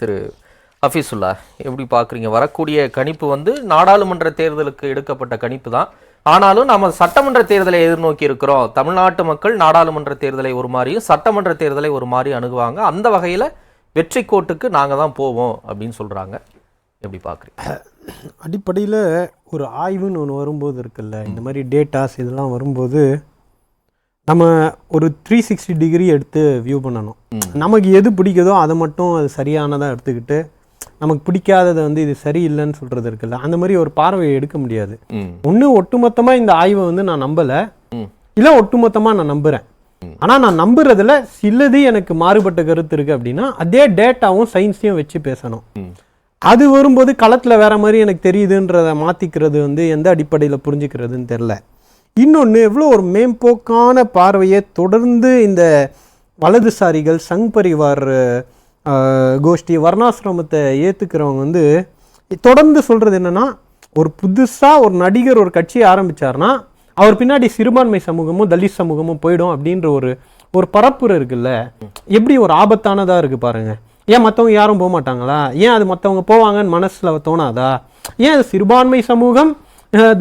திரு ஹஃபீஸுல்லா எப்படி பார்க்குறீங்க? வரக்கூடிய கணிப்பு வந்து நாடாளுமன்ற தேர்தலுக்கு எடுக்கப்பட்ட கணிப்பு தான். ஆனாலும் நம்ம சட்டமன்ற தேர்தலை எதிர்நோக்கி இருக்கிறோம். தமிழ்நாட்டு மக்கள் நாடாளுமன்ற தேர்தலை ஒரு மாதிரியும் சட்டமன்ற தேர்தலை ஒரு மாதிரி அணுகுவாங்க. அந்த வகையில் வெற்றி கோட்டுக்கு நாங்கள் தான் போவோம் அப்படின்னு சொல்கிறாங்க எப்படி பார்க்குறீங்க? அடிப்படையில் ஒரு ஆய்வுன்னு ஒன்று வரும்போது இருக்குல்ல இந்த மாதிரி டேட்டாஸ் இதெல்லாம் வரும்போது நம்ம ஒரு த்ரீ சிக்ஸ்டி டிகிரி எடுத்து வியூ பண்ணணும். நமக்கு எது பிடிக்குதோ அதை மட்டும் அது சரியானதாக எடுத்துக்கிட்டு நமக்கு பிடிக்காததை வந்து இது சரியில்லைன்னு சொல்கிறது இருக்குல்ல அந்த மாதிரி ஒரு பார்வையை எடுக்க முடியாது. ஒன்று ஒட்டுமொத்தமாக இந்த ஆய்வை வந்து நான் நம்பலை. இல்லை ஒட்டுமொத்தமாக நான் நம்புகிறேன் ஆனால் நான் நம்புறதுல சிலது எனக்கு மாறுபட்ட கருத்து இருக்குது அப்படின்னா அதே டேட்டாவும் சயின்ஸையும் வச்சு பேசணும். அது வரும்போது களத்தில் வேற மாதிரி எனக்கு தெரியுதுன்றதை மாற்றிக்கிறது வந்து எந்த அடிப்படையில் புரிஞ்சுக்கிறதுன்னு தெரில இன்னொன்று எவ்வளோ ஒரு மேம்போக்கான பார்வையை தொடர்ந்து இந்த வலதுசாரிகள் சங் பரிவார் கோஷ்டி வர்ணாசிரமத்தை ஏற்றுக்கிறவங்க வந்து தொடர்ந்து சொல்கிறது என்னென்னா ஒரு புதுசாக ஒரு நடிகர் ஒரு கட்சியை ஆரம்பிச்சாருன்னா அவர் பின்னாடி சிறுபான்மை சமூகமும் தலித் சமூகமும் போயிடும் அப்படின்ற ஒரு ஒரு பரப்புரை இருக்குல்ல? எப்படி ஒரு ஆபத்தானதாக இருக்குது பாருங்கள் ஏன் மற்றவங்க யாரும் போக மாட்டாங்களா? ஏன் அது மற்றவங்க போவாங்கன்னு மனசில் தோணாதா? ஏன் அது சிறுபான்மை சமூகம்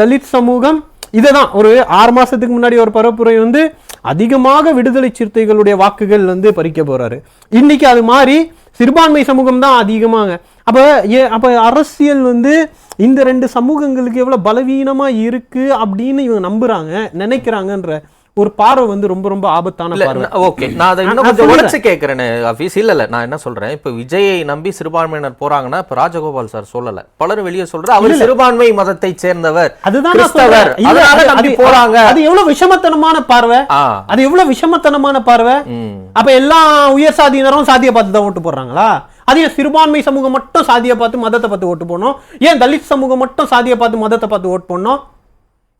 தலித் சமூகம் இதை தான் ஒரு ஆறு மாதத்துக்கு முன்னாடி ஒரு பரப்புரை வந்து அதிகமாக விடுதலை சிறுத்தைகளுடைய வாக்குகள் வந்து பறிக்க போகிறாரு இன்னைக்கு அது மாதிரி சிறுபான்மை சமூகம் தான் அதிகமாக. அப்போ ஏ அப்போ அரசியல் வந்து இந்த ரெண்டு சமூகங்களுக்கு எவ்வளோ பலவீனமாக இருக்குது அப்படின்னு இவங்க நம்புகிறாங்க நினைக்கிறாங்கன்ற ஒரு பார்வை வந்து ரொம்ப ரொம்ப ஆபத்தான பார்வை. ஓகே. நான் அதை இன்னும் கொஞ்சம். உடைச்சு கேட்கிறேன் ஆஃபீஸ் இல்ல இல்ல நான் என்ன சொல்றேன்? இப்ப விஜயை நம்பி சிறுபான்மையினர் போறாங்கன்னா இப்ப ராஜகோபால் சார் சொல்லல. பலரும் வெளியே சொல்ற அவர் சிறுபான்மை மதத்தை சேர்ந்தவர். அதுதான் அதனால அது- நம்பி போறாங்க. அது எவ்வளவு விஷமத்தனமான பார்வை? அது எவ்வளவு விஷமத்தனமான பார்வை? அப்ப எல்லா உயர் சாதியினரும் சாதியை பார்த்து தான் ஓட்டு போடுறாங்களா? அது ஏன் சிறுபான்மை சமூகம் மட்டும் சாதியை பார்த்து மதத்தை பார்த்து ஓட்டு போடணும். ஏன் தலித் சமூகம் மட்டும் சாதியை பார்த்து மதத்தை பார்த்து ஓட்டு போடணும்?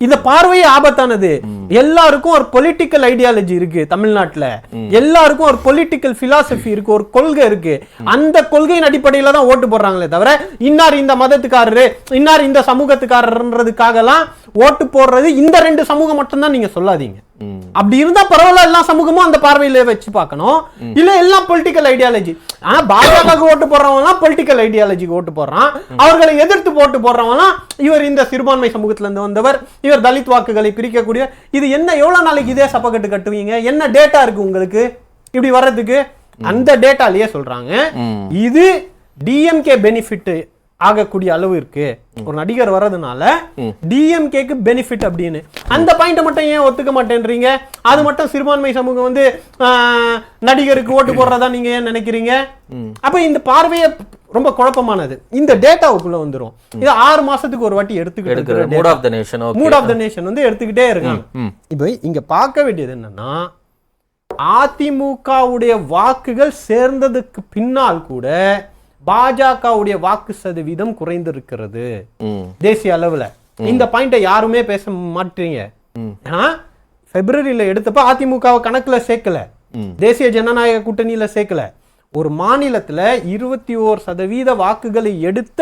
இந்த பார்வையே ஆபத்தானது. எல்லாருக்கும் ஒரு பொலிட்டிக்கல் ஐடியாலஜி இருக்கு தமிழ்நாட்டுல. எல்லாருக்கும் ஒரு பொலிட்டிக்கல் பிலாசபி இருக்கு ஒரு கொள்கை இருக்கு. அந்த கொள்கையின் அடிப்படையில தான் ஓட்டு போடுறாங்களே தவிர இன்னார் இந்த மதத்துக்காரரு இன்னார் இந்த சமூகத்துக்காரர்ன்றதுக்காகலாம் ஓட்டு போடுறது இந்த ரெண்டு சமூகம் மட்டும்தான் நீங்க சொல்லாதீங்க. அப்படி இருந்தா பரவாயில்ல எல்லா சமூகமும் அந்த பார்வையில வச்சு பார்க்கணும். இல்ல எல்லாம் பொலிட்டிக்கல் ஐடியாலஜி ஆனா பாஜகவுக்கு ஓட்டு போடுறவங்க பொலிட்டிக்கல் ஐடியாலஜிக்கு ஓட்டு போடுறான். அவர்களை எதிர்த்து போட்டு போடுறவங்க இவர் இந்த சிறுபான்மை சமூகத்துல இருந்து வந்தவர் இவர் தலித் வாக்குகளை பிரிக்கக்கூடிய இது என்ன எவ்வளவு நாளைக்கு இதே சப்பக்கட்டு கட்டுவீங்க? என்ன டேட்டா இருக்கு உங்களுக்கு? இப்படி வர்றதுக்கு அந்த டேட்டாலயே சொல்றாங்க. இது டிஎம்கே பெனிஃபிட் ஆகக்கூடிய அளவு இருக்கு. ஒரு நடிகர் வர்றதுனால டிஎம்கேக்கு பெனிஃபிட் அப்படின்னு. அந்த பாயிண்ட்டை மட்டும் ஏன் ஒத்துக்க மாட்டேன்றீங்க? அது மட்டும் சிறுபான்மை சமூகம் வந்து நடிகருக்கு ஓட்டு போடுறதா நீங்க ஏன் நினைக்கிறீங்க? அப்ப இந்த பார்வையே ரொம்ப குழப்பமானது. இந்த டேட்டாவுக்குள்ள வந்துரும். இது ஆறு மாசத்துக்கு ஒரு வாட்டி எடுத்துக்கிட்டு mood of the nation mood of the nation வந்து எடுத்துக்கிட்டே இருக்காங்க. இப்போ இங்க பார்க்க வேண்டியது என்னன்னா அதிமுகவுடைய வாக்குகள் சேர்ந்ததுக்கு பின்னால் கூட பாஜகவுடைய வாக்கு சதவீதம் குறைந்திருக்கிறது. தேசிய அளவுல. இந்த பாயிண்ட்டை யாருமே பேச மாட்டீங்க. ஏன்னா பிப்ரவரியில எடுத்தப்ப அதிமுகவை கணக்குல சேர்க்கல. தேசிய ஜனநாயக கூட்டணியில சேர்க்கல. ஒரு மாநிலத்துல இருபத்தி ஓர் சதவீத வாக்குகளை எடுத்த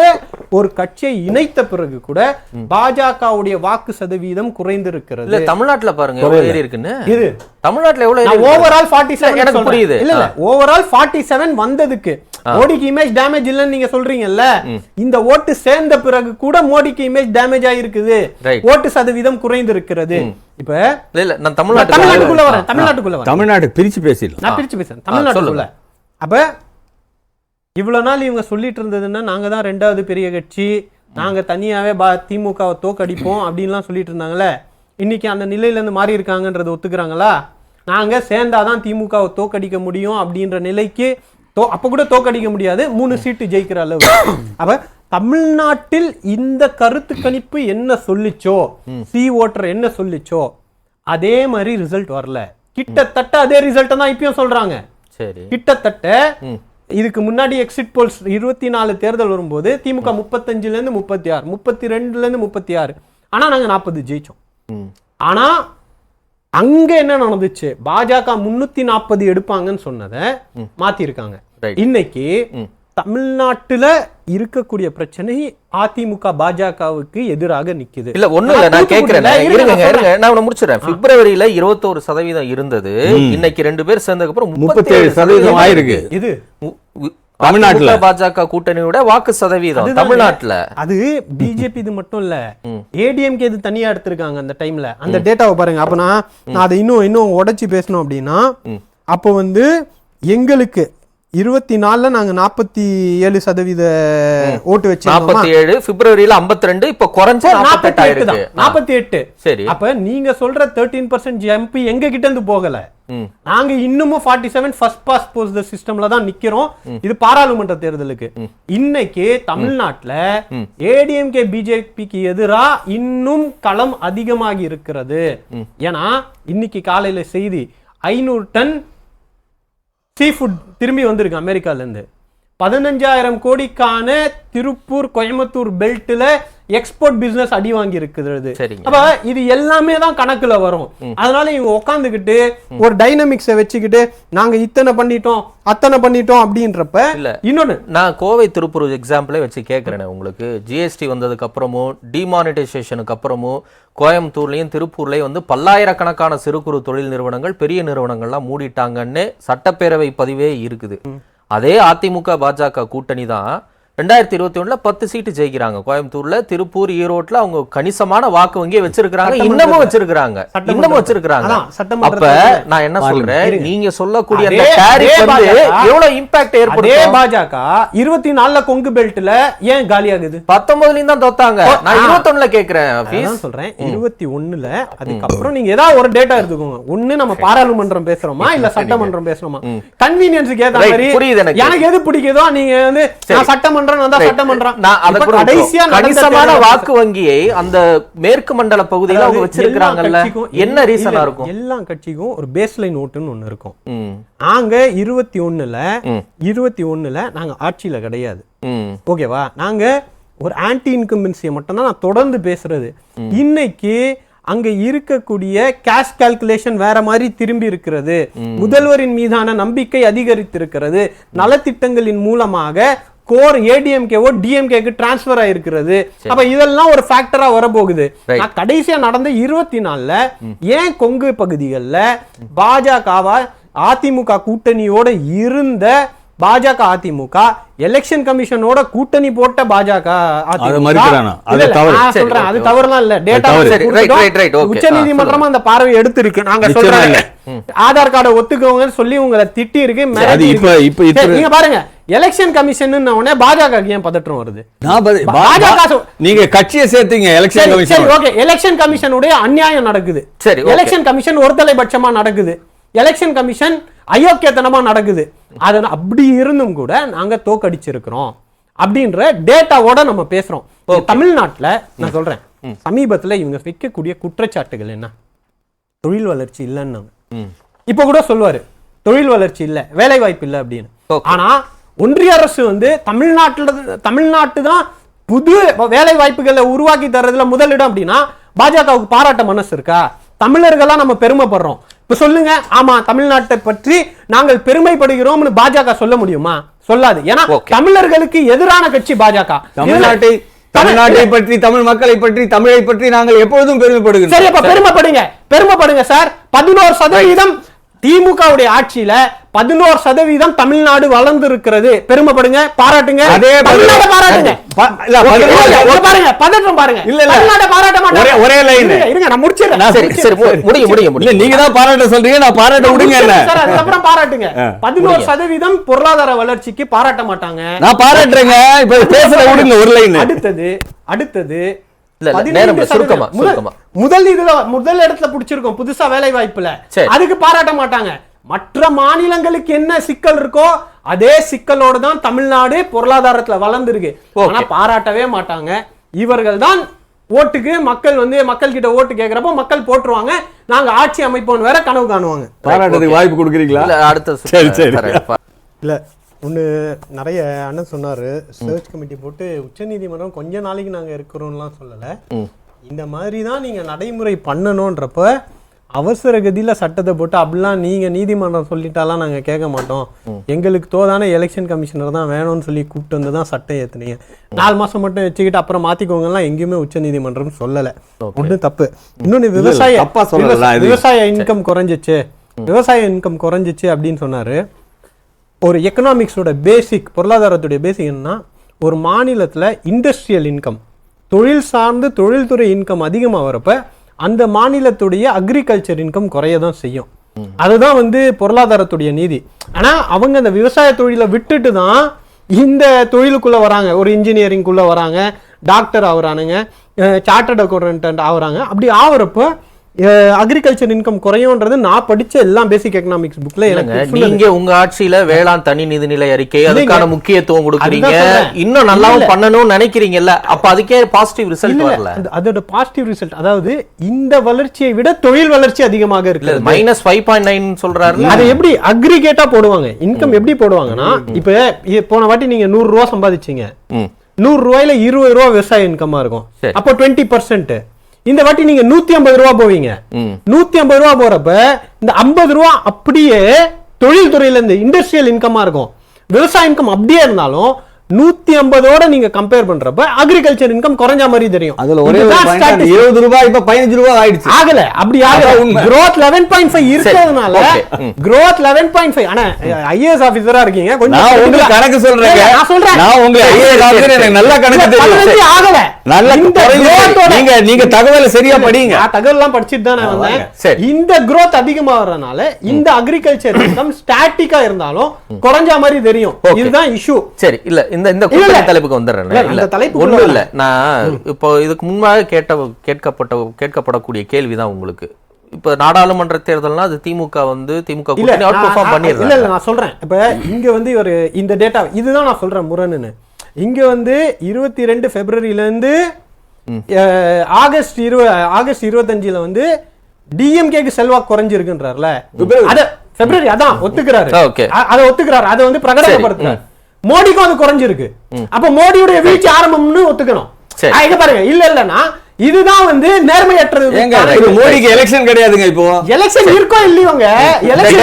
ஒரு கட்சியை இணைத்த பிறகு கூட பாஜகவுடைய வாக்கு சதவீதம் குறைந்திருக்கிறது. தமிழ்நாட்டுல பாருங்க இருக்குன்னு? இது. தமிழ்நாட்டுல எவ்வளவு? ஓவரால் ஃபார்ட்டி செவன் எனக்கு புரியுது. இல்ல இல்ல ஓவரால் ஃபார்ட்டி செவன் வந்ததுக்கு. மோடிக்கு இமேஜ் டேமேஜ் இல்லைன்னு நீங்க சொல்றீங்கல்ல இந்த ஓட்டு சேர்ந்த பிறகு கூட மோடிக்கு இமேஜ் டேமேஜ் ஆயிருக்குது. ஓட்டு சதவீதம் குறைந்திருக்கிறது. இப்ப இல்ல நான் நான் தமிழ்நாட்டுக்கு தமிழ்நாட்டுக்குள்ள வரேன். தமிழ்நாட்டுக்குள்ள தமிழ்நாடு பிரிச்சு பேசிடலாம். நான் பிரிச்சு பேசுறேன் தமிழ்நாட்டுக்குள்ள. அப்ப இவ்வளவு நாள் இவங்க சொல்லிட்டு இருந்ததுன்னா நாங்க தான் ரெண்டாவது பெரிய கட்சி நாங்க தனியாவே பா திமுகவை தோக்கடிப்போம் அப்படின்லாம் சொல்லிட்டு இருந்தாங்களே இன்னைக்கு அந்த நிலையில இருந்து மாறி இருக்காங்கன்றதை ஒத்துக்கிறாங்களா? நாங்க சேர்ந்தாதான் திமுகவை தோக்கடிக்க முடியும் அப்படின்ற நிலைக்கு தோ அப்ப கூட தோக்கடிக்க முடியாது. மூணு சீட்டு ஜெயிக்கிற அளவு. அப்ப தமிழ்நாட்டில் இந்த கருத்து கணிப்பு என்ன சொல்லிச்சோ சி ஓட்டர் என்ன சொல்லிச்சோ அதே மாதிரி ரிசல்ட் வரல. கிட்டத்தட்ட அதே ரிசல்ட் தான் இப்பயும் சொல்றாங்க. சரி. கிட்டத்தட்ட இதுக்கு முன்னாடி எக்ஸிட் போல்ஸ் இருபத்தி நாலு தேர்தல் வரும்போது திமுக முப்பத்தஞ்சுல இருந்து முப்பத்தி ஆறு முப்பத்தி ரெண்டுல இருந்து முப்பத்தி ஆறு ஆனா நாங்க நாற்பது ஜெயிச்சோம். ஆனா அங்க என்ன நடந்துச்சு? பாஜக முன்னூத்தி நாற்பது எடுப்பாங்கன்னு சொன்னதை மாத்திருக்காங்க. இன்னைக்கு. தமிழ்நாட்டுல இருக்கக்கூடிய பிரச்சனை அதிமுக பாஜகவுக்கு எதிராக நிக்குது. இல்ல ஒண்ணு இல்ல நான் கேக்குறேன். இருங்க நான் முடிச்சிடுறேன். பிப்ரவரியில இருபத்தோரு சதவீதம் இருந்தது. இன்னைக்கு ரெண்டு பேர் சேர்ந்ததுக்கு அப்புறம் முப்பத்தேழு சதவீதம் ஆயிருக்கு. இது தமிழ்நாட்டுல. பாஜக கூட்டணியோட வாக்கு சதவீதம். தமிழ்நாட்டுல. அது பிஜேபி இது மட்டும் இல்ல. ஏடிஎம்கே இது தனியா எடுத்திருக்காங்க அந்த டைம்ல அந்த டேட்டாவை பாருங்க. அப்ப நான் நான் அதை இன்னும் இன்னும் உடைச்சு பேசணும் அப்படின்னா அப்போ வந்து எங்களுக்கு இருபத்தி நாலுல நாங்க நாற்பத்தி ஏழு சதவீத ஓட்டு வச்சிருந்தோமா? நாற்பத்தி ஏழு பிப்ரவரியில 52 ரெண்டு இப்ப குறைஞ்சு நாற்பத்தெட்டு ஆயிருக்கு நாற்பத்தி எட்டு சரி. அப்ப நீங்க சொல்ற தேர்ட்டீன் பர்சன்ட் ஜம்ப் எங்க கிட்ட இருந்து போகல. நாங்க இன்னமும் forty seven first past post சிஸ்டம்ல தான் நிக்கிறோம். இது பாராளுமன்ற தேர்தலுக்கு. இன்னைக்கு தமிழ்நாட்டுல ஏடிஎம்கே பிஜேபிக்கு எதிரா இன்னும் களம் அதிகமாகி இருக்கிறது. ஏன்னா இன்னைக்கு காலையில செய்தி ஐநூறு டன் சீ ஃபுட் திரும்பி வந்திருக்கு அமெரிக்காலேருந்து பதினஞ்சாயிரம் கோடிக்கான திருப்பூர் கோயம்புத்தூர் பெல்ட்டில் எக்ஸ்போர்ட் பிசினஸ் அடி வாங்கி இருக்கிறது. அப்ப இது எல்லாமே தான் கணக்குல வரும். அதனால இவங்க உட்காந்துக்கிட்டு ஒரு டைனமிக்ஸை வச்சுக்கிட்டு நாங்க இத்தனை பண்ணிட்டோம் அத்தனை பண்ணிட்டோம் அப்படின்றப்ப இல்ல. இன்னொன்னு. நான் கோவை திருப்பூர் எக்ஸாம்பிளே வச்சு கேட்குறேன் உங்களுக்கு. ஜிஎஸ்டி வந்ததுக்கு அப்புறமும் டிமானிட்டைசேஷனுக்கு அப்புறமும் கோயம்புத்தூர்லயும் திருப்பூர்லயும் வந்து பல்லாயிரக்கணக்கான சிறு குறு தொழில் நிறுவனங்கள் பெரிய நிறுவனங்கள்லாம் மூடிட்டாங்கன்னு சட்டப்பேரவை பதிவே இருக்குது. அதே அதிமுக பாஜக கூட்டணி தான் ரெண்டாயிரத்தி இருபத்தி ஒண்ணுல பத்து சீட்டு ஜெயிக்கிறாங்க. கோயம்புத்தூர்ல திருப்பூர் ஈரோட்ல அவங்க கணிசமான வாக்கு வங்கியை வச்சிருக்கிறாங்க. இன்னமும் சட்டமன்றத்துல. இன்னமும் வச்சிருக்கிறாங்க. அதான், அப்ப. நான் என்ன சொல்றேன். நீங்க சொல்லக்கூடிய அந்த எவ்வளவு இம்பாக்ட் ஏற்படுத்தும்? பாஜக இருபத்தி நாலுல கொங்கு பெல்ட்ல ஏன் காலியாகுது? பத்தொன்பதுலயும் தான் தோத்தாங்க. நான் இருபத்தொன்னுல கேக்குறேன் ஃபீஸ் அதான் சொல்றேன். இருபத்தி ஒண்ணுல அதுக்கப்புறம் நீங்க ஏதாவது ஒரு டேட்டா எடுத்துக்கோங்க. ஒண்ணு நம்ம பாராளுமன்றம் பேசுறோமா? இல்ல சட்டமன்றம் பேசுறோமா? கன்வீனியன்ஸுக்கு ஏத்த மாதிரி புரியுது எனக்கு. எது பிடிக்குதோ நீங்க வந்து நான் நான் அத கூட கடைசியா கணிசமான வாக்கு வங்கியை அந்த மேற்கு மண்டல பகுதியில அதாவது அவங்க எல்லா வச்சிருக்காங்கல்ல கட்சிக்கும் என்ன எல்லா- ரீசனா இல்ல, இருக்கும்? எல்லா கட்சிக்கும் ஒரு பேஸ்லைன் ஓட்டுன்னு ஒண்ணு இருக்கும். ம், நாங்க இருபத்தி ஒண்ணுல ம். இருபத்தி ஒண்ணுல நாங்க ஆட்சியில கிடையாது. ம், ஓகேவா? நாங்க ஒரு ஆன்டி இன்கம்பன்சியை மட்டும் தான் நான் தொடர்ந்து பேசுறது. இன்னைக்கு அங்க இருக்கக்கூடிய கேஷ் கால்குலேஷன் வேற மாதிரி திரும்பி இருக்கிறது. முதல்வரின் மீதான நம்பிக்கை அதிகரித்திருக்கிறது. நலத்திட்டங்களின் மூலமாக கோர் ஏடிஎம்கேவோ டிஎம்கேக்கு டிரான்ஸ்ஃபர் ஆயிருக்கிறது. அப்ப இதெல்லாம் ஒரு ஃபேக்டரா வரப்போகுது. நான் கடைசியா நடந்த இருபத்தி நாலுல ஏன் கொங்கு பகுதிகளில் பாஜகவா அதிமுக கூட்டணியோட இருந்த பாஜக அதிமுக எலெக்ஷன் கமிஷனோட கூட்டணி போட்ட பாஜக சொல்றேன் அது தவறுலாம் இல்ல. டேட்டா. உச்ச நீதிமன்றம் அந்த பார்வை எடுத்திருக்கு. நாங்க சொல்றோம். இல்ல. ஆதார் கார்டை ஒத்துக்கோங்கன்னு சொல்லி உங்களை திட்டி இருக்கு நீங்க பாருங்க. எலெக்ஷன் கமிஷன் உடனே பாஜக ஏன் பதற்றம் வருது? பாஜக நீங்க கட்சியை சேர்த்தீங்க எலெக்ஷன் கமிஷன் ஓகே. எலெக்ஷன் கமிஷனுடைய அநியாயம் நடக்குது. சரி. எலெக்ஷன் கமிஷன் ஒருதலைபட்சமா நடக்குது. எலெக்ஷன் கமிஷன் அயோக்கியத்தனமா நடக்குது. அது அப்படி இருந்தும் கூட நாங்க தோக்கடிச்சிருக்கிறோம். அப்படின்ற டேட்டாவோட நம்ம பேசுறோம். இது தமிழ்நாட்டுல நான் சொல்றேன். சமீபத்துல இவங்க வைக்கக்கூடிய குற்றச்சாட்டுகள் என்ன? தொழில் வளர்ச்சி இல்லைன்னாங்க. இப்ப கூட சொல்லுவாரு தொழில் வளர்ச்சி இல்ல வேலை வாய்ப்பு இல்ல அப்படின்னு. Okay. ஆனா ஒன்றிய அரசு வந்து தமிழ்நாட்டுல தமிழ்நாட்டு தான் புது வேலை வாய்ப்புகளை உருவாக்கி தர்றதுல முதலிடம் அப்படின்னா பாஜகவுக்கு பாராட்ட மனசு இருக்கா? தமிழர்களா நம்ம பெருமைப்படுறோம். இப்ப சொல்லுங்க ஆமா தமிழ்நாட்டை பற்றி நாங்கள் பெருமைப்படுகிறோம்னு பாஜக சொல்ல முடியுமா? சொல்லாது. ஏன்னா. தமிழர்களுக்கு எதிரான கட்சி பாஜக. தமிழ்நாட்டை தமிழ்நாட்டை பற்றி தமிழ் மக்களை பற்றி தமிழை பற்றி நாங்கள் எப்பொழுதும் பெருமைப்படுகிறோம் சரி அப்ப பெருமைப்படுங்க. பெருமைப்படுங்க சார். பதினோரு சதவீதம் திமுகவுடைய ஆட்சியில பதினோரு சதவீதம் தமிழ்நாடு வளர்ந்து இருக்கிறது பெருமைப்படுங்க பாராட்டுங்க. அதே தமிழ்நாட்டை பாராட்டுங்க. இல்ல, பாருங்க பதற்றம் பாருங்க. இல்ல, இல்ல. பாராட்ட மாட்டாங்க. ஒரே- ஒரே line. இருங்க, நான் முடிச்சிடுறேன். சரி சரி மு- முடியும் முடியும் இல்ல முடியும் நீங்க தான் பாராட்ட சொல்றீங்க நான் பாராட்ட விடுங்க என்ன? சார். அதுக்கப்புறம் பாராட்டுங்க. பதினோரு சதவீதம் பொருளாதார வளர்ச்சிக்கு பாராட்ட மாட்டாங்க. நான் பாராட்டுறேங்க. இப்ப பேசுற விடுங்க ஒரு லைன் அடுத்தது அடுத்தது இல்ல, இல்ல, 15 நேரம் இல்ல, சதவீதம். சுருக்கமா, முதல்- இதுல முதல் இடத்துல பிடிச்சிருக்கோம் புதுசா வேலை வாய்ப்புல சரி. அதுக்கு பாராட்ட மாட்டாங்க. மற்ற மாநிலங்களுக்கு என்ன சிக்கல் இருக்கோ அதே சிக்கலோட தான் தமிழ்நாடு பொருளாதாரத்துல வளர்ந்துருக்கு. Okay. ஆனா பாராட்டவே மாட்டாங்க. இவர்கள் தான் ஓட்டுக்கு மக்கள் வந்து மக்கள் கிட்ட ஓட்டு கேக்குறப்போ மக்கள் போட்டுருவாங்க. நாங்க ஆட்சி அமைப்போம் வேற கனவு காணுவாங்க. பாராட்டுறதுக்கு வாய்ப்பு கொடுக்குறீங்களா? இல்ல அடுத்த சரி, சரி. இல்ல ஒன்று நிறைய அண்ணன் சொன்னாரு. சர்ச் கமிட்டி போட்டு உச்சநீதிமன்றம் கொஞ்ச நாளைக்கு நாங்க இருக்கிறோம்லாம் சொல்லல. இந்த மாதிரி தான் நீங்க நடைமுறை பண்ணணுன்றப்ப அவசர கதியில சட்டத்தை போட்டு அப்படிலாம் நீங்க நீதிமன்றம் சொல்லிட்டாலாம் நாங்க கேட்க மாட்டோம். எங்களுக்கு தோதான எலெக்ஷன் கமிஷனர் தான் வேணும்னு சொல்லி கூப்பிட்டு வந்து தான் சட்டம் ஏத்துனீங்க. நாலு மாசம் மட்டும் வச்சுக்கிட்டு அப்புறம் மாத்திக்கோங்கலாம் எங்கேயுமே உச்ச நீதிமன்றம் சொல்லல ஒண்ணு தப்பு. இன்னொன்னு விவசாய விவசாய இன்கம் குறைஞ்சிச்சு. விவசாய இன்கம் குறைஞ்சிச்சு அப்படின்னு சொன்னாரு. ஒரு எக்கனாமிக்ஸோட பேசிக் பொருளாதாரத்துடைய பேசிக் என்னன்னா ஒரு மாநிலத்தில் இண்டஸ்ட்ரியல் இன்கம் தொழில் சார்ந்து தொழில்துறை இன்கம் அதிகமாக வரப்ப அந்த மாநிலத்துடைய அக்ரிகல்ச்சர் இன்கம் குறைய தான் செய்யும். அதுதான் வந்து பொருளாதாரத்துடைய நீதி. ஆனா அவங்க அந்த விவசாய தொழிலை விட்டுட்டு தான் இந்த தொழிலுக்குள்ள வராங்க. ஒரு இன்ஜினியரிங்குள்ளே வராங்க டாக்டர் ஆகுறானுங்க சார்ட்டர்ட் அக்கௌண்டன்ட் ஆகுறாங்க. அப்படி ஆகுறப்போ அக்ரிகல்ச்சர் இன்கம் குறையும்ன்றது நான் படிச்ச எல்லாம் பேசிக் எக்கனாமிக்ஸ் புக்ல எனக்கு நீங்க உங்க ஆட்சியில வேளாண் தனி நிதிநிலை அறிக்கை அதுக்கான முக்கியத்துவம் கொடுக்குறீங்க. இன்னும் நல்லாவும். பண்ணணும்னு நினைக்கிறீங்கல்ல அப்ப அதுக்கே பாசிட்டிவ் ரிசல்ட் வரல. அதோட பாசிட்டிவ் ரிசல்ட் அதாவது இந்த வளர்ச்சியை விட தொழில் வளர்ச்சி அதிகமாக இருக்கு மைனஸ் ஃபைவ் பாயிண்ட் நைன் சொல்றாரு அதை எப்படி அக்ரிகேட்டா போடுவாங்க? இன்கம் எப்படி போடுவாங்கன்னா இப்ப போன வாட்டி நீங்க நூறு ரூபா சம்பாதிச்சீங்க. நூறு ரூபாயில இருபது ரூபா விவசாய இன்கமா இருக்கும். அப்போ டுவெண்ட்டி பர்சன்ட் இந்த வாட்டி நீங்க நூத்தி ஐம்பது ரூபா போவீங்க. நூத்தி ஐம்பது ரூபா போறப்ப இந்த ஐம்பது ரூபா அப்படியே தொழில் துறையில இருந்து இண்டஸ்ட்ரியல் இன்கமா இருக்கும் விவசாய இன்கம் அப்படியே இருந்தாலும் நூத்தி ஐம்பதோட நீங்க கம்பேர் பண்றப்ப அக்ரிகல்ச்சர் இன்கம் குறைஞ்ச மாதிரி தெரியும். அதுல ஒரே. இருபது ரூபாய் இப்ப பதினஞ்சு ரூபாய் ஆயிடுச்சு. ஆகல அப்படி ஆகல. அதான் உண்மை. growth 11.5 இருக்கிறதுனால okay. ம். growth 11.5 ஆனா ஐஏஎஸ் ஆபீசரா இருக்கீங்க. கொஞ்சம் உங்களுக்கு கணக்கு இல்ல, நான் சொல்றேன். நான் உங்க ஐஏஎஸ் ஆபீசர் எனக்கு நல்லா கணக்கு தெரியும். ஆகல. நல்ல நீங்க நீங்க தகவலை சரியா படிங்க. நான் தகவல் எல்லாம் படிச்சுட்டு தான் நான் வந்தேன். இந்த growth அதிகமா வர்றதுனால இந்த அக்ரிகல்ச்சர் இன்கம் ஸ்டாட்டிக்கா இருந்தாலும் குறைஞ்ச மாதிரி தெரியும். இதுதான் இஷ்யூ சரி இல்ல இந்த இந்த. தலைப்புக்கு வந்துடுறேன் இல்ல, தலைப்புக்குள்ள ஒண்ணும். இல்ல. நான் இப்போ இதுக்கு முன்பாக கேட்ட கேட்கப்பட்ட கேட்கப்படக்கூடிய கேள்விதான் உங்களுக்கு. இப்ப நாடாளுமன்ற தேர்தல்னா அது திமுக வந்து திமுக அவுட் நான்- பெர்ஃபார்ம் இல்ல பண்ணிடுறாங்க. இல்ல நான் சொல்றேன். இப்ப இங்க வந்து ஒரு இந்த டேட்டா இதுதான் நான் சொல்றேன் முரணுன்னு. இங்க வந்து இருபத்தி ரெண்டு பிப்ரவரியில இருந்து ஆகஸ்ட் இரு ஆகஸ்ட் இருபத்தஞ்சுல வந்து டிஎம்கேக்கு செல்வாக்கு குறைஞ்சிருக்குன்றார்ல. அத பிப்ரவரி அதான் ஒத்துக்கிறாரு. அத ஒத்துக்கிறாரு. அதை வந்து பிரகடனப்படுத்துறாரு. மோடிக்கும் அது குறைஞ்சிருக்கு. அப்ப மோடியுடைய வீழ்ச்சி ஆரம்பம்னு ஒத்துக்கணும். இங்க பாருங்க. இல்ல இல்லன்னா இதுதான் வந்து நேர்மையற்றது. இது மோடிக்கு எலெக்ஷன் கிடையாதுங்க இப்போ. எலெக்ஷன் இருக்கோ இல்லையோங்க எலெக்ஷன்.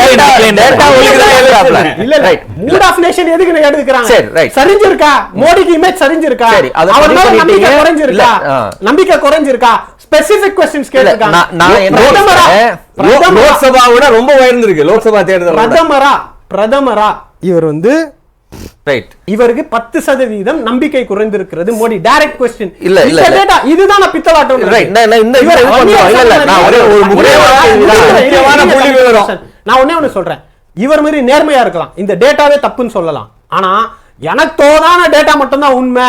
இல்ல இல்ல. Right. மூட் ஆஃப் நேஷன் எதுக்கு நீங்க எடுக்கறாங்க சரி, right. சரிஞ்சிருக்கா? மோடிக்கு இமேஜ் சரிஞ்சிருக்கா? சரி, அதை அவர் மேல நம்பிக்கை. குறைஞ்சிருக்கா. நம்பிக்கை குறைஞ்சிருக்கா? ஸ்பெசிபிக் கொஸ்டின்ஸ் கேட்டிருக்காங்க. நான்- லோக்சபாவோட ரொம்ப உயர்ந்திருக்கு. லோக்சபா தேர்தல் பிரதமரா? பிரதமரா? இவர் வந்து ரைட் இவருக்கு பத்து சதவீதம் நம்பிக்கை குறைந்திருக்கிறது. மோடி டைரக்ட் கொஸ்டின் இல்ல, இல்ல. டேட்டா இதுதான் பித்தலாட்டம் Right. நான் இந்த- இந்த இவர் இது வன்னியர் பண்ணுவோம். இல்ல, இல்ல, நான் ஒரே ஒரு ஒரே ஒரே ஒரு ஒரு கேள்வி தான். முக்கியமான முக்கியமான புள்ளி விவரம். நான் ஒண்ணே ஒண்ணு சொல்றேன். இவர் மாதிரி நேர்மையா இருக்கலாம். இந்த டேட்டாவே தப்புன்னு சொல்லலாம். ஆனா எனக்கு தோதான டேட்டா மட்டும் தான் உண்மை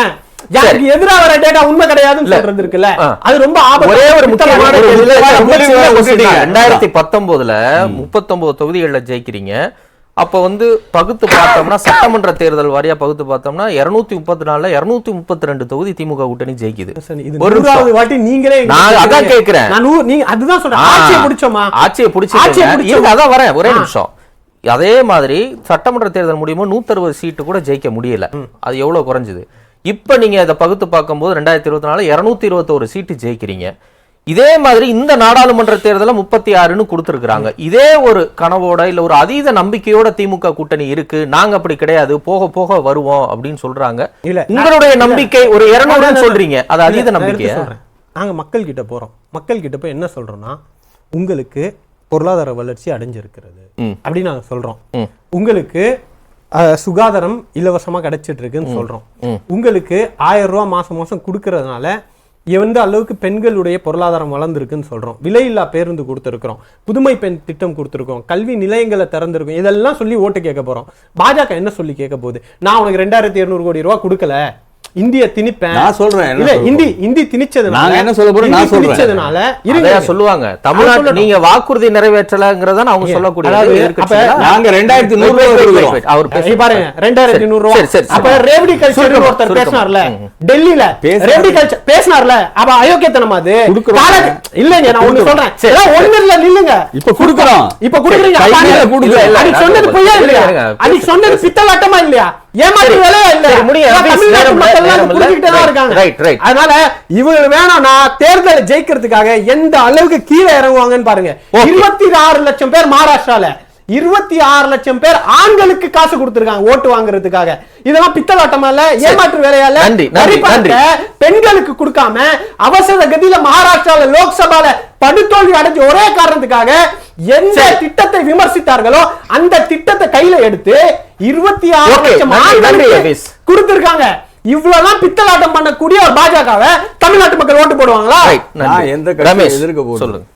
எனக்கு வர டேட்டா உண்மை கிடையாதுன்னு. சொல்றது இருக்குல்ல. அது ரொம்ப ஆபத்து. ஒரே ஒரு முக்கியமான ரெண்டாயிரத்தி பத்தொன்பதுல முப்பத்தொன்பது தொகுதிகள்ல ஜெயிக்கிறீங்க. அப்ப வந்து பகுத்து பார்த்தோம்னா சட்டமன்ற தேர்தல் வாரியா பகுத்து பார்த்தோம்னா இருநூத்தி முப்பத்தி நாலுல இருநூத்தி முப்பத்தி ரெண்டு தொகுதி திமுக கூட்டணி ஜெயிக்குது. ஒரு. வாட்டி நீங்களே நான் அதான் நூறு- நீங்க அதுதான் சொல்றேன். ஆட்சியை பிடிச்சோமா? ஆட்சியை பிடிச்சி? அதான் வரேன். ஒரே. நிமிஷம். அதே மாதிரி சட்டமன்ற தேர்தல் முடியுமோ நூத்தறுபது சீட்டு கூட ஜெயிக்க முடியல. அது எவ்வளவு குறைஞ்சது? இப்ப நீங்க அதை பகுத்து பார்க்கும்போது ரெண்டாயிரத்தி இருபத்தி நாலு இருநூத்தி இருபத்தோரு சீட்டு ஜெயிக்கிறீங்க. இதே மாதிரி இந்த நாடாளுமன்ற தேர்தல முப்பத்தி ஆறுன்னு கொடுத்துருக்காங்க இதே ஒரு கனவோட இல்ல ஒரு அதீத நம்பிக்கையோட திமுக கூட்டணி இருக்கு. நாங்க அப்படி கிடையாது. போக போக வருவோம் அப்படின்னு சொல்றாங்க. இல்ல, உங்களுடைய நம்பிக்கை ஒரு இருநூறுன்னு சொல்றீங்க. அது அதீத நம்பிக்கை எடுத்து சொல்றேன். நாங்க மக்கள் கிட்ட போறோம். மக்கள் கிட்ட போய் என்ன சொல்றோம்னா உங்களுக்கு பொருளாதார வளர்ச்சி அடைஞ்சிருக்கிறது. அப்படின்னு நாங்க சொல்றோம். உங்களுக்கு சுகாதாரம் இலவசமா கிடைச்சிட்டு இருக்குன்னு சொல்றோம். உங்களுக்கு ஆயிரம் ரூபாய் மாசம் மாசம் கொடுக்கறதுனால எந்த அளவுக்கு பெண்களுடைய பொருளாதாரம் வளர்ந்துருக்குன்னு சொல்கிறோம் விலையில்லா பேருந்து கொடுத்துருக்குறோம். புதுமை பெண் திட்டம் கொடுத்துருக்கோம் கல்வி நிலையங்களை திறந்துருக்கோம். இதெல்லாம் சொல்லி ஓட்டு கேட்க போகிறோம் பாஜக என்ன சொல்லி கேட்க போகுது? நான் உனக்கு ரெண்டாயிரத்தி இரநூறு கோடி ரூபா கொடுக்கல. இந்திய திணிப்பேன். நான் சொல்றேன், இல்ல இந்தி இந்தி திணிச்சதுனால நாங்க என்ன சொல்ல இந்தி நான் சொல்றேன். திணிச்சதுனால இருங்க. சொல்லுவாங்க? தமிழ்நாட்டு சொல்லட்டும். நீங்க வாக்குறுதி நிறைவேற்றலங்கிறத அவங்க எதிர்க்கட்சிகளா? அப்ப நாங்க ரெண்டாயிரத்தி நூறு Wait, wait, ரூபாய் wait, கொடுக்குறோம். அவர் பேசுங்க. பாருங்க ரெண்டாயிரத்தி நூறு ரூபாய். அப்ப ரேவடி கல்ச்சர் ஒருத்தர். பேசினார்ல பேசினாரு. ரேவடி கல்ச்சர் பேசினார்ல அப்ப அயோக்கியத்தனமா அது? இல்லைங்க நான் ஒண்ணு சொல்றேன். ஒண்ணு இல்ல நில்லுங்க. இப்ப குடுக்குறோம். இப்ப குடுக்குறீங்க. அன்னைக்கு- சொன்னது பொய்யா இல்ல, இல்லையா அன்னைக்கு சொன்னது பித்தலாட்டமா இல்லையா? அதனால இவங்க வேணாம்னா தேர்தலை ஜெயிக்கிறதுக்காக எந்த அளவுக்கு கீழே இறங்குவாங்கன்னு பாருங்க. இருபத்தி ஆறு லட்சம் பேர் மகாராஷ்டிரால. இருபத்தி ஆறு லட்சம் பேர் ஆண்களுக்கு காசு கொடுத்திருக்காங்க ஓட்டு வாங்குறதுக்காக. இதெல்லாம் பித்தலாட்டமா இல்ல ஏமாற்று வேலையால. பெண்களுக்கு கொடுக்காம அவசர கதியில மகாராஷ்டிரால லோக்சபால படுதோல்வி அடைஞ்ச ஒரே காரணத்துக்காக எந்த திட்டத்தை விமர்சித்தார்களோ அந்த திட்டத்தை கையில எடுத்து இருபத்தி ஆறு லட்சம். கொடுத்திருக்காங்க. இவ்வளவுதான் பித்தலாட்டம் பண்ணக்கூடிய ஒரு பாஜகவை தமிழ்நாட்டு மக்கள் ஓட்டு போடுவாங்களா? எந்த எதிர்க்க போறேன்? சொல்லுங்க.